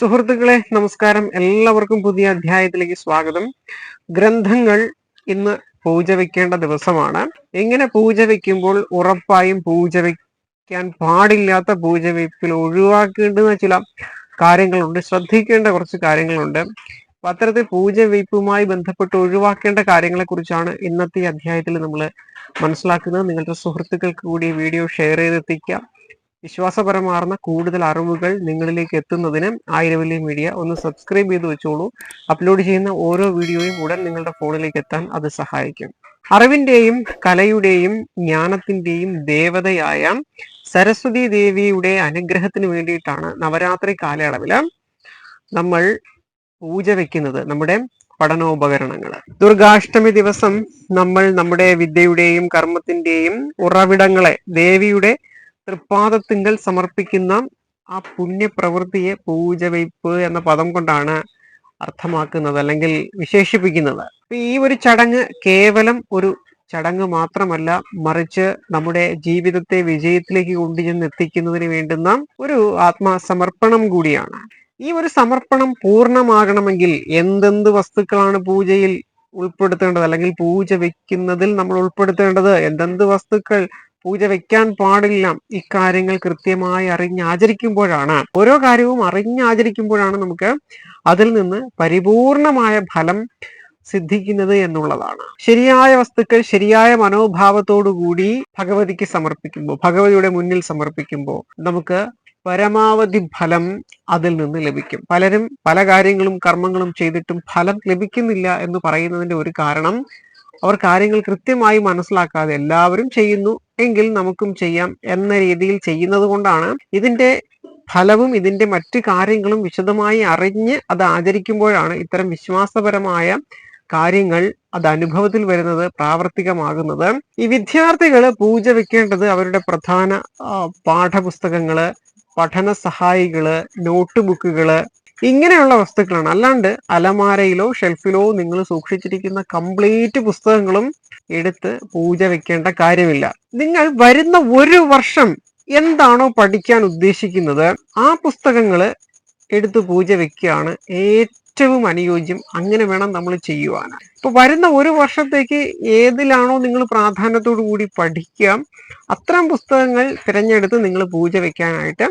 സുഹൃത്തുക്കളെ നമസ്കാരം. എല്ലാവർക്കും പുതിയ അധ്യായത്തിലേക്ക് സ്വാഗതം. ഗ്രന്ഥങ്ങൾ ഇന്ന് പൂജ വെക്കേണ്ട ദിവസമാണ്. എങ്ങനെ പൂജ വെക്കുമ്പോൾ ഉറപ്പായും പൂജ വെക്കാൻ പാടില്ലാത്ത പൂജ വെപ്പിൽ ഒഴിവാക്കേണ്ടുന്ന ചില കാര്യങ്ങളുണ്ട്. ശ്രദ്ധിക്കേണ്ട കുറച്ച് കാര്യങ്ങളുണ്ട്. അത്തരത്തിൽ പൂജ വെയ്പ്പുമായി ബന്ധപ്പെട്ട് ഒഴിവാക്കേണ്ട കാര്യങ്ങളെ കുറിച്ചാണ് ഇന്നത്തെ അധ്യായത്തിൽ നമ്മൾ മനസ്സിലാക്കുന്നത്. നിങ്ങളുടെ സുഹൃത്തുക്കൾക്ക് കൂടി വീഡിയോ ഷെയർ ചെയ്തെത്തിക്കുക വിശ്വാസപരമാർന്ന കൂടുതൽ അറിവുകൾ നിങ്ങളിലേക്ക് എത്തുന്നതിന് ആയിരവല്ലി മീഡിയ ഒന്ന് സബ്സ്ക്രൈബ് ചെയ്ത് വെച്ചോളൂ. അപ്ലോഡ് ചെയ്യുന്ന ഓരോ വീഡിയോയും ഉടൻ നിങ്ങളുടെ ഫോണിലേക്ക് എത്താൻ അത് സഹായിക്കും. അറിവിന്റെയും കലയുടെയും ജ്ഞാനത്തിന്റെയും ദേവതയായ സരസ്വതി ദേവിയുടെ അനുഗ്രഹത്തിന് വേണ്ടിയിട്ടാണ് നവരാത്രി കാലയളവിൽ നമ്മൾ പൂജ വെക്കുന്നത് നമ്മുടെ പഠനോപകരണങ്ങൾ ദുർഗാഷ്ടമി ദിവസം നമ്മൾ നമ്മുടെ വിദ്യയുടെയും കർമ്മത്തിന്റെയും ഉറവിടങ്ങളെ ദേവിയുടെ തൃപ്പാദത്തിങ്കൽ സമർപ്പിക്കുന്ന ആ പുണ്യപ്രവൃത്തിയെ പൂജ വയ്പ് എന്ന പദം കൊണ്ടാണ് അർത്ഥമാക്കുന്നത് അല്ലെങ്കിൽ വിശേഷിപ്പിക്കുന്നത്. ഈ ഒരു ചടങ്ങ് കേവലം ഒരു ചടങ്ങ് മാത്രമല്ല മറിച്ച് നമ്മുടെ ജീവിതത്തെ വിജയത്തിലേക്ക് കൊണ്ടുചെന്ന് എത്തിക്കുന്നതിന് വേണ്ടുന്ന ഒരു ആത്മസമർപ്പണം കൂടിയാണ്. ഈ ഒരു സമർപ്പണം പൂർണമാകണമെങ്കിൽ എന്തെന്ത് വസ്തുക്കളാണ് പൂജയിൽ ഉൾപ്പെടുത്തേണ്ടത്? അല്ലെങ്കിൽ പൂജ വെക്കുന്നതിൽ നമ്മൾ ഉൾപ്പെടുത്തേണ്ടത് എന്തെന്ത് വസ്തുക്കൾ പൂജ വെക്കാൻ പാടില്ല. ഇക്കാര്യങ്ങൾ കൃത്യമായി അറിഞ്ഞാചരിക്കുമ്പോഴാണ് ഓരോ കാര്യവും അറിഞ്ഞാചരിക്കുമ്പോഴാണ് നമുക്ക് അതിൽ നിന്ന് പരിപൂർണമായ ഫലം സിദ്ധിക്കുന്നത് എന്നുള്ളതാണ്. ശരിയായ വസ്തുക്കൾ ശരിയായ മനോഭാവത്തോടു കൂടി ഭഗവതിക്ക് സമർപ്പിക്കുമ്പോൾ ഭഗവതിയുടെ മുന്നിൽ സമർപ്പിക്കുമ്പോൾ നമുക്ക് പരമാവധി ഫലം അതിൽ നിന്ന് ലഭിക്കും. പലരും പല കാര്യങ്ങളും കർമ്മങ്ങളും ചെയ്തിട്ടും ഫലം ലഭിക്കുന്നില്ല എന്ന് പറയുന്നതിന്റെ ഒരു കാരണം അവർ കാര്യങ്ങൾ കൃത്യമായി മനസ്സിലാക്കാതെ എല്ലാവരും ചെയ്യുന്നു. എങ്കിൽ നമുക്കും ചെയ്യാം എന്ന രീതിയിൽ ചെയ്യുന്നത് കൊണ്ടാണ് ഇതിന്റെ ഫലവും ഇതിന്റെ മറ്റു കാര്യങ്ങളും വിശദമായി അറിഞ്ഞ് അത് ആചരിക്കുമ്പോഴാണ് ഇത്തരം വിശ്വാസപരമായ കാര്യങ്ങൾ അത് അനുഭവത്തിൽ വരുന്നത് പ്രാവർത്തികമാകുന്നത്. ഈ വിദ്യാർത്ഥികൾ പൂജ വെക്കേണ്ടത് അവരുടെ പ്രധാന പാഠപുസ്തകങ്ങൾ പഠന സഹായികൾ നോട്ട് ബുക്കുകൾ ഇങ്ങനെയുള്ള വസ്തുക്കളാണ്. അല്ലാണ്ട് അലമാരയിലോ ഷെൽഫിലോ നിങ്ങൾ സൂക്ഷിച്ചിരിക്കുന്ന കംപ്ലീറ്റ് പുസ്തകങ്ങളും എടുത്ത് പൂജ വെക്കേണ്ട കാര്യമില്ല. നിങ്ങൾ വരുന്ന ഒരു വർഷം എന്താണോ പഠിക്കാൻ ഉദ്ദേശിക്കുന്നത് ആ പുസ്തകങ്ങൾ എടുത്ത് പൂജ വെക്കുകയാണ് ഏറ്റവും അനുയോജ്യം. അങ്ങനെ വേണം നമ്മൾ ചെയ്യുവാൻ. ഇപ്പൊ വരുന്ന ഒരു വർഷത്തേക്ക് ഏതിലാണോ നിങ്ങൾ പ്രാധാന്യത്തോടു കൂടി പഠിക്കുക അത്തരം പുസ്തകങ്ങൾ തിരഞ്ഞെടുത്ത് നിങ്ങൾ പൂജ വെക്കാനായിട്ട്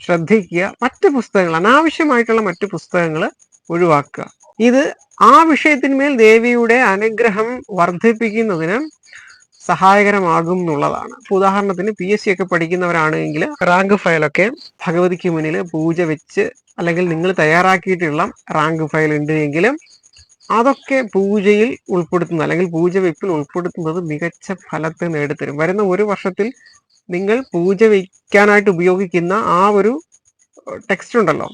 ശ്രദ്ധിക്കുക. മറ്റ് പുസ്തകങ്ങൾ അനാവശ്യമായിട്ടുള്ള മറ്റ് പുസ്തകങ്ങൾ ഒഴിവാക്കുക. ഇത് ആ വിഷയത്തിന്മേൽ ദേവിയുടെ അനുഗ്രഹം വർദ്ധിപ്പിക്കുന്നതിന് സഹായകരമാകും എന്നുള്ളതാണ്. ഉദാഹരണത്തിന് പി എസ് സി ഒക്കെ പഠിക്കുന്നവരാണെങ്കിൽ റാങ്ക് ഫയലൊക്കെ ഭഗവതിക്ക് മുന്നിൽ പൂജ വെച്ച് അല്ലെങ്കിൽ നിങ്ങൾ തയ്യാറാക്കിയിട്ടുള്ള റാങ്ക് ഫയൽ ഉണ്ട് എങ്കിലും അതൊക്കെ പൂജയിൽ ഉൾപ്പെടുത്തുന്നത് അല്ലെങ്കിൽ പൂജ വെപ്പിൽ ഉൾപ്പെടുത്തുന്നത് മികച്ച ഫലത്തെ നേടിത്തരും. വരുന്ന ഒരു വർഷത്തിൽ നിങ്ങൾ പൂജ വയ്ക്കാനായിട്ട് ഉപയോഗിക്കുന്ന ആ ഒരു ടെക്സ്റ്റ് ഉണ്ടല്ലോ.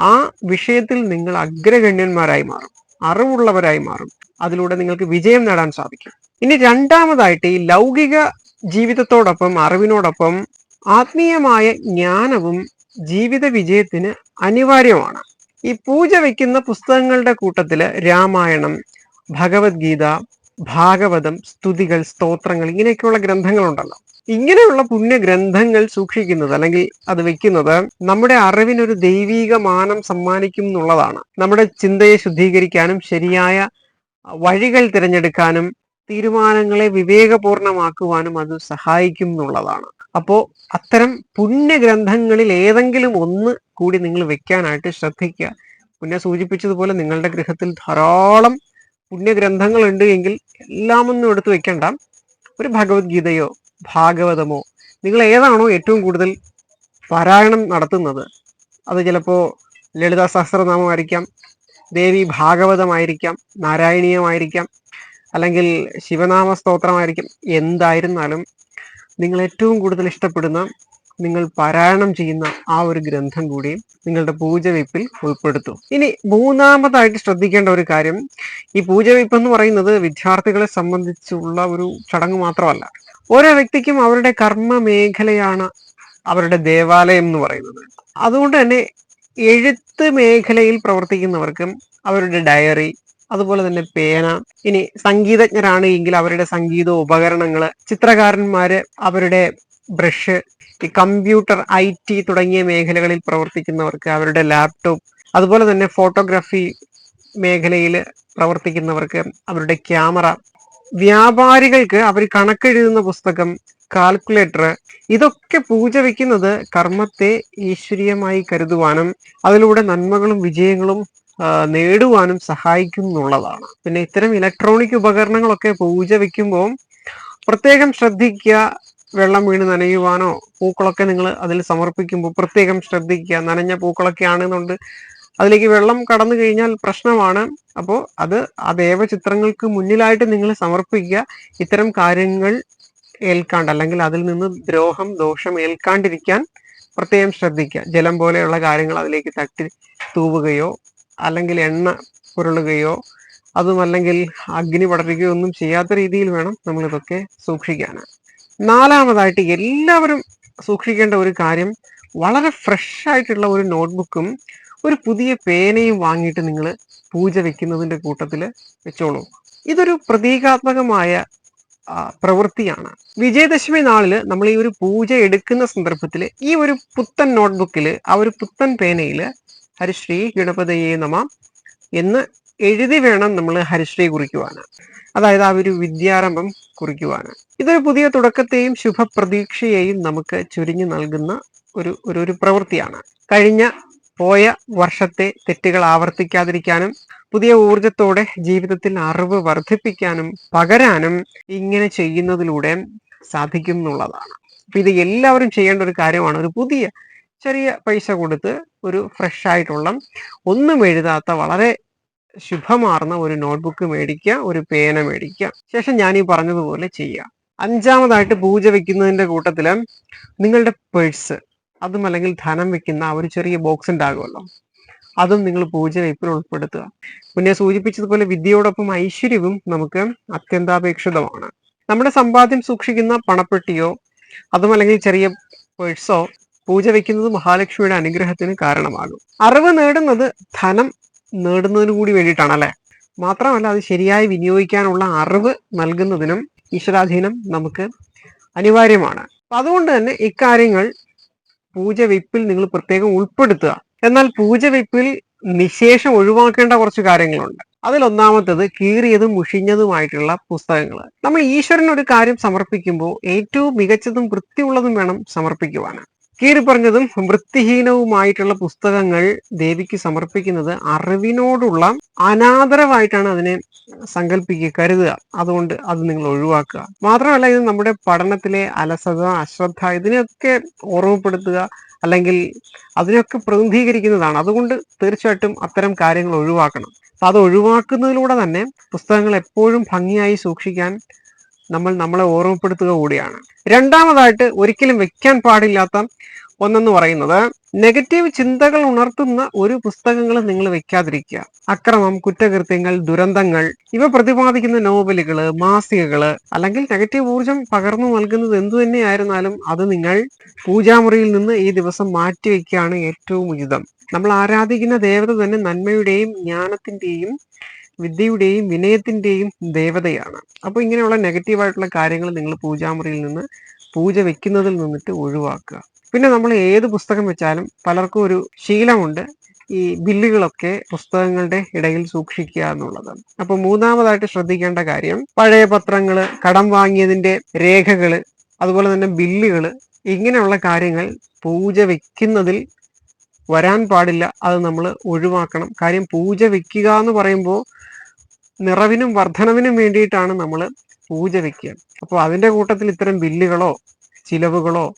ആ വിഷയത്തിൽ നിങ്ങൾ അഗ്രഗണ്യന്മാരായി മാറും അറിവുള്ളവരായി മാറും. അതിലൂടെ നിങ്ങൾക്ക് വിജയം നേടാൻ സാധിക്കും. ഇനി രണ്ടാമതായിട്ട് ഈ ലൗകിക ജീവിതത്തോടൊപ്പം അറിവിനോടൊപ്പം ആത്മീയമായ ജ്ഞാനവും ജീവിത വിജയത്തിന് അനിവാര്യമാണ്. ഈ പൂജ വയ്ക്കുന്ന പുസ്തകങ്ങളുടെ കൂട്ടത്തിൽ രാമായണം ഭഗവത്ഗീത ഭാഗവതം സ്തുതികൾ സ്തോത്രങ്ങൾ ഇങ്ങനെയൊക്കെയുള്ള ഗ്രന്ഥങ്ങളുണ്ടല്ലോ. ഇങ്ങനെയുള്ള പുണ്യഗ്രന്ഥങ്ങൾ സൂക്ഷിക്കുന്നത് അല്ലെങ്കിൽ അത് വെക്കുന്നത് നമ്മുടെ അറിവിനൊരു ദൈവീക മാനം സമ്മാനിക്കും എന്നുള്ളതാണ്. നമ്മുടെ ചിന്തയെ ശുദ്ധീകരിക്കാനും ശരിയായ വഴികൾ തിരഞ്ഞെടുക്കാനും തീരുമാനങ്ങളെ വിവേകപൂർണമാക്കുവാനും അത് സഹായിക്കും എന്നുള്ളതാണ്. അപ്പോ അത്തരം പുണ്യഗ്രന്ഥങ്ങളിൽ ഏതെങ്കിലും ഒന്ന് കൂടി നിങ്ങൾ വെക്കാനായിട്ട് ശ്രദ്ധിക്കുക. പുണ്യ സൂചിപ്പിച്ചതുപോലെ നിങ്ങളുടെ ഗൃഹത്തിൽ ധാരാളം പുണ്യഗ്രന്ഥങ്ങൾ ഉണ്ട് എങ്കിൽ എല്ലാമൊന്നും എടുത്തു വെക്കണ്ട. ഒരു ഭഗവത്ഗീതയോ ഭാഗവതമോ? നിങ്ങൾ ഏതാണോ ഏറ്റവും കൂടുതൽ പാരായണം നടത്തുന്നത്? അത് ചിലപ്പോൾ ലളിതാ സഹസ്രനാമമായിരിക്കാം ദേവി ഭാഗവതമായിരിക്കാം നാരായണീയമായിരിക്കാം അല്ലെങ്കിൽ ശിവനാമ സ്തോത്രമായിരിക്കും. എന്തായിരുന്നാലും നിങ്ങൾ ഏറ്റവും കൂടുതൽ ഇഷ്ടപ്പെടുന്ന നിങ്ങൾ പാരായണം ചെയ്യുന്ന ആ ഒരു ഗ്രന്ഥം കൂടി നിങ്ങളുടെ പൂജവയ്പ്പിൽ ഉൾപ്പെടുത്തും. ഇനി മൂന്നാമതായിട്ട് ശ്രദ്ധിക്കേണ്ട ഒരു കാര്യം ഈ പൂജവയ്പ്പ് എന്ന് പറയുന്നത് വിദ്യാർത്ഥികളെ സംബന്ധിച്ചുള്ള ഒരു ചടങ്ങ് മാത്രമല്ല. ഓരോ വ്യക്തിക്കും അവരുടെ കർമ്മ മേഖലയാണ് അവരുടെ ദേവാലയം എന്ന് പറയുന്നത്. അതുകൊണ്ട് തന്നെ എഴുത്ത് മേഖലയിൽ പ്രവർത്തിക്കുന്നവർക്കും അവരുടെ ഡയറി അതുപോലെ തന്നെ പേന ഇനി സംഗീതജ്ഞരാണ് എങ്കിൽ അവരുടെ സംഗീത ഉപകരണങ്ങൾ ചിത്രകാരന്മാര് അവരുടെ ബ്രഷ് ഈ കമ്പ്യൂട്ടർ ഐ ടി തുടങ്ങിയ മേഖലകളിൽ പ്രവർത്തിക്കുന്നവർക്ക് അവരുടെ ലാപ്ടോപ്പ് അതുപോലെ തന്നെ ഫോട്ടോഗ്രാഫി മേഖലയിൽ പ്രവർത്തിക്കുന്നവർക്ക് അവരുടെ ക്യാമറ വ്യാപാരികൾക്ക് അവർ കണക്കെഴുതുന്ന പുസ്തകം കാൽക്കുലേറ്റർ ഇതൊക്കെ പൂജ വെക്കുന്നത് കർമ്മത്തെ ഈശ്വരീയമായി കരുതുവാനും അതിലൂടെ നന്മകളും വിജയങ്ങളും നേടുവാനും സഹായിക്കുന്നുള്ളതാണ്. പിന്നെ ഇത്തരം ഇലക്ട്രോണിക് ഉപകരണങ്ങളൊക്കെ പൂജ വെക്കുമ്പോൾ പ്രത്യേകം ശ്രദ്ധിക്കുക വെള്ളം വീണ് നനയുവാനോ പൂക്കളൊക്കെ നിങ്ങൾ അതിൽ സമർപ്പിക്കുമ്പോൾ പ്രത്യേകം ശ്രദ്ധിക്കുക. നനഞ്ഞ പൂക്കളൊക്കെ ആണെന്നുണ്ട് അതിലേക്ക് വെള്ളം കടന്നു കഴിഞ്ഞാൽ പ്രശ്നമാണ്. അപ്പോൾ അത് ആ ദേവചിത്രങ്ങൾക്ക് മുന്നിലായിട്ട് നിങ്ങൾ സമർപ്പിക്കുക. ഇത്തരം കാര്യങ്ങൾ ഏൽക്കാണ്ട് അല്ലെങ്കിൽ അതിൽ നിന്ന് ദ്രോഹം ദോഷം ഏൽക്കാണ്ടിരിക്കാൻ പ്രത്യേകം ശ്രദ്ധിക്കുക. ജലം പോലെയുള്ള കാര്യങ്ങൾ അതിലേക്ക് തട്ടി തൂവുകയോ അല്ലെങ്കിൽ എണ്ണ പുരളുകയോ അതുമല്ലെങ്കിൽ അഗ്നി പടരുകയോ ഒന്നും ചെയ്യാത്ത രീതിയിൽ വേണം നമ്മൾ ഇതൊക്കെ സൂക്ഷിക്കാൻ. നാലാമതായിട്ട് എല്ലാവരും സൂക്ഷിക്കേണ്ട ഒരു കാര്യം വളരെ ഫ്രഷ് ആയിട്ടുള്ള ഒരു നോട്ട്ബുക്കും ഒരു പുതിയ പേനയും വാങ്ങിയിട്ട് നിങ്ങൾ പൂജ വെക്കുന്നതിന്റെ കൂട്ടത്തിൽ വെച്ചോളൂ. ഇതൊരു പ്രതീകാത്മകമായ പ്രവൃത്തിയാണ്. വിജയദശമി നാളിൽ നമ്മൾ ഈ ഒരു പൂജ എടുക്കുന്ന സന്ദർഭത്തിൽ ഈ ഒരു പുത്തൻ നോട്ട്ബുക്കിൽ ആ ഒരു പുത്തൻ പേനയിൽ ഹരിശ്രീ ഗണപതയെ നമ എന്ന് എഴുതി വേണം നമ്മൾ ഹരിശ്രീ കുറിക്കുവാന്. അതായത് ആ ഒരു വിദ്യാരംഭം കുറിക്കുവാന്. ഇതൊരു പുതിയ തുടക്കത്തെയും ശുഭപ്രതീക്ഷയെയും നമുക്ക് ചുരിഞ്ഞു നൽകുന്ന ഒരു ഒരു പ്രവൃത്തിയാണ്. കഴിഞ്ഞ പോയ വർഷത്തെ തെറ്റുകൾ ആവർത്തിക്കാതിരിക്കാനും പുതിയ ഊർജത്തോടെ ജീവിതത്തിൽ അറിവ് വർദ്ധിപ്പിക്കാനും പകരാനും ഇങ്ങനെ ചെയ്യുന്നതിലൂടെ സാധിക്കും എന്നുള്ളതാണ് അപ്പൊ ഇത് എല്ലാവരും ചെയ്യേണ്ട ഒരു കാര്യമാണ്. ഒരു പുതിയ ചെറിയ പൈസ കൊടുത്ത് ഒരു ഫ്രഷ് ആയിട്ടുള്ള ഒന്നും എഴുതാത്ത വളരെ ശുഭമാർന്ന ഒരു നോട്ട്ബുക്ക് മേടിക്കുക ഒരു പേന മേടിക്കുക. ശേഷം ഞാൻ ഈ പറഞ്ഞതുപോലെ ചെയ്യുക. അഞ്ചാമതായിട്ട് പൂജ വെക്കുന്നതിന്റെ കൂട്ടത്തിൽ നിങ്ങളുടെ പേഴ്സ് അതും അല്ലെങ്കിൽ ധനം വെക്കുന്ന ഒരു ചെറിയ ബോക്സ് ഉണ്ടാകുമല്ലോ. അതും നിങ്ങൾ പൂജ വെപ്പിൽ ഉൾപ്പെടുത്തുക. പിന്നെ സൂചിപ്പിച്ചതുപോലെ വിദ്യയോടൊപ്പം ഐശ്വര്യവും നമുക്ക് അത്യന്താപേക്ഷിതമാണ്. നമ്മുടെ സമ്പാദ്യം സൂക്ഷിക്കുന്ന പണപ്പെട്ടിയോ അതും അല്ലെങ്കിൽ ചെറിയ പേഴ്സോ പൂജ വെക്കുന്നത് മഹാലക്ഷ്മിയുടെ അനുഗ്രഹത്തിന് കാരണമാകും. അറിവ് നേടുന്നത് ധനം നേടുന്നതിന് കൂടി വേണ്ടിയിട്ടാണ് അല്ലെ? മാത്രമല്ല അത് ശരിയായി വിനിയോഗിക്കാനുള്ള അറിവ് നൽകുന്നതിനും ഈശ്വരാധീനം നമുക്ക് അനിവാര്യമാണ്. അപ്പൊ അതുകൊണ്ട് തന്നെ ഇക്കാര്യങ്ങൾ പൂജ വെപ്പിൽ നിങ്ങൾ പ്രത്യേകം ഉൾപ്പെടുത്തുക. എന്നാൽ പൂജ വെപ്പിൽ നിശേഷം ഒഴിവാക്കേണ്ട കുറച്ച് കാര്യങ്ങളുണ്ട്. അതിൽ ഒന്നാമത്തത് കീറിയതും മുഷിഞ്ഞതുമായിട്ടുള്ള പുസ്തകങ്ങൾ. നമ്മൾ ഈശ്വരൻ ഒരു കാര്യം സമർപ്പിക്കുമ്പോൾ ഏറ്റവും മികച്ചതും വൃത്തിയുള്ളതും വേണം സമർപ്പിക്കുവാൻ. കീറി പറഞ്ഞതും വൃത്തിഹീനവുമായിട്ടുള്ള പുസ്തകങ്ങൾ ദേവിക്ക് സമർപ്പിക്കുന്നത് അറിവിനോടുള്ള അനാദരവായിട്ടാണ് അതിനെ സങ്കല്പിക്കുക കരുതുക. അതുകൊണ്ട് അത് നിങ്ങൾ ഒഴിവാക്കുക. മാത്രമല്ല ഇത് നമ്മുടെ പഠനത്തിലെ അലസത അശ്രദ്ധ ഇതിനെയൊക്കെ ഓർമ്മപ്പെടുത്തുക അല്ലെങ്കിൽ അതിനൊക്കെ പ്രതിനിധീകരിക്കുന്നതാണ്. അതുകൊണ്ട് തീർച്ചയായിട്ടും അത്തരം കാര്യങ്ങൾ ഒഴിവാക്കണം. അപ്പൊ അത് ഒഴിവാക്കുന്നതിലൂടെ തന്നെ പുസ്തകങ്ങൾ എപ്പോഴും ഭംഗിയായി സൂക്ഷിക്കാൻ നമ്മൾ നമ്മളെ ഓർമ്മപ്പെടുത്തുക കൂടിയാണ്. രണ്ടാമതായിട്ട് ഒരിക്കലും വെക്കാൻ പാടില്ലാത്ത ഒന്നെന്ന് പറയുന്നത് നെഗറ്റീവ് ചിന്തകൾ ഉണർത്തുന്ന ഒരു പുസ്തകങ്ങൾ നിങ്ങൾ വെക്കാതിരിക്കുക. അക്രമം കുറ്റകൃത്യങ്ങൾ ദുരന്തങ്ങൾ ഇവ പ്രതിപാദിക്കുന്ന നോവലുകൾ മാസികകൾ അല്ലെങ്കിൽ നെഗറ്റീവ് ഊർജം പകർന്നു നൽകുന്നത് എന്തു തന്നെയായിരുന്നാലും അത് നിങ്ങൾ പൂജാമുറിയിൽ നിന്ന് ഈ ദിവസം മാറ്റിവെക്കുകയാണ് ഏറ്റവും ഉചിതം. നമ്മൾ ആരാധിക്കുന്ന ദേവത തന്നെ നന്മയുടെയും ജ്ഞാനത്തിന്റെയും വിദ്യയുടെയും വിനയത്തിന്റെയും ദേവതയാണ്. അപ്പൊ ഇങ്ങനെയുള്ള നെഗറ്റീവായിട്ടുള്ള കാര്യങ്ങൾ നിങ്ങൾ പൂജാമുറിയിൽ നിന്ന് പൂജ വെക്കുന്നതിൽ നിന്നിട്ട് ഒഴിവാക്കുക. പിന്നെ നമ്മൾ ഏത് പുസ്തകം വെച്ചാലും പലർക്കും ഒരു ശീലമുണ്ട് ഈ ബില്ലുകളൊക്കെ പുസ്തകങ്ങളുടെ ഇടയിൽ സൂക്ഷിക്കുക എന്നുള്ളത്. അപ്പൊ മൂന്നാമതായിട്ട് ശ്രദ്ധിക്കേണ്ട കാര്യം പഴയ പത്രങ്ങൾ കടം വാങ്ങിയതിന്റെ രേഖകൾ അതുപോലെ തന്നെ ബില്ലുകൾ ഇങ്ങനെയുള്ള കാര്യങ്ങൾ പൂജ വെക്കുന്നതിൽ വരാൻ പാടില്ല അത് നമ്മൾ ഒഴിവാക്കണം. കാര്യം പൂജ വെക്കുക എന്ന് പറയുമ്പോൾ നിറവിനും വർധനവിനും വേണ്ടിയിട്ടാണ് നമ്മൾ പൂജ വെക്കുക. അപ്പോൾ അതിന്റെ കൂട്ടത്തിൽ ഇത്തരം ബില്ലുകളോ ചിലവുകളോ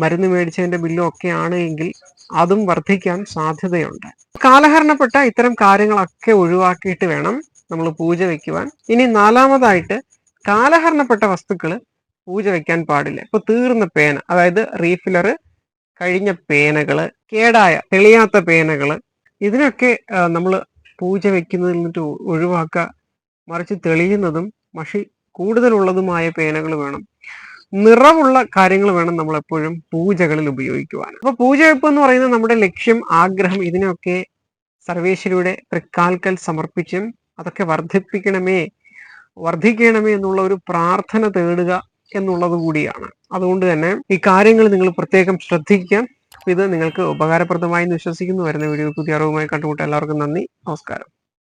മരുന്ന് മേടിച്ചതിന്റെ ബില്ലോ ഒക്കെ എങ്കിൽ അതും വർദ്ധിക്കാൻ സാധ്യതയുണ്ട്. കാലഹരണപ്പെട്ട ഇത്തരം കാര്യങ്ങളൊക്കെ ഒഴിവാക്കിയിട്ട് വേണം നമ്മൾ പൂജ വെക്കുവാൻ. ഇനി നാലാമതായിട്ട് കാലഹരണപ്പെട്ട വസ്തുക്കൾ പൂജ വെക്കാൻ പാടില്ല. ഇപ്പൊ തീർന്ന പേന അതായത് റീഫിലർ കഴിഞ്ഞ പേനകൾ കേടായ തെളിയാത്ത പേനകൾ ഇതിനൊക്കെ നമ്മൾ പൂജ വെക്കുന്നതിൽ നിന്നിട്ട് ഒഴിവാക്കുക മറിച്ച് തെളിയുന്നതും മഷി കൂടുതലുള്ളതുമായ പേനകൾ വേണം. നിറമുള്ള കാര്യങ്ങൾ വേണം നമ്മൾ എപ്പോഴും പൂജകളിൽ ഉപയോഗിക്കുവാൻ. അപ്പൊ പൂജവെപ്പ് എന്ന് പറയുന്നത് നമ്മുടെ ലക്ഷ്യം ആഗ്രഹം ഇതിനൊക്കെ സർവേശ്വരിയുടെ തൃക്കാൽക്കൽ സമർപ്പിച്ചും അതൊക്കെ വർദ്ധിപ്പിക്കണമേ വർദ്ധിക്കണമേ എന്നുള്ള ഒരു പ്രാർത്ഥന തേടുക എന്നുള്ളത് കൂടിയാണ്. അതുകൊണ്ട് തന്നെ ഈ കാര്യങ്ങൾ നിങ്ങൾ പ്രത്യേകം ശ്രദ്ധിക്കുക. ഇത് നിങ്ങൾക്ക് ഉപകാരപ്രദമായി വിശ്വസിക്കുന്നു. വരുന്ന വീഡിയോ പുതിയ അറിവുമായി കണ്ടുമുട്ട എല്ലാവർക്കും നന്ദി. നമസ്കാരം.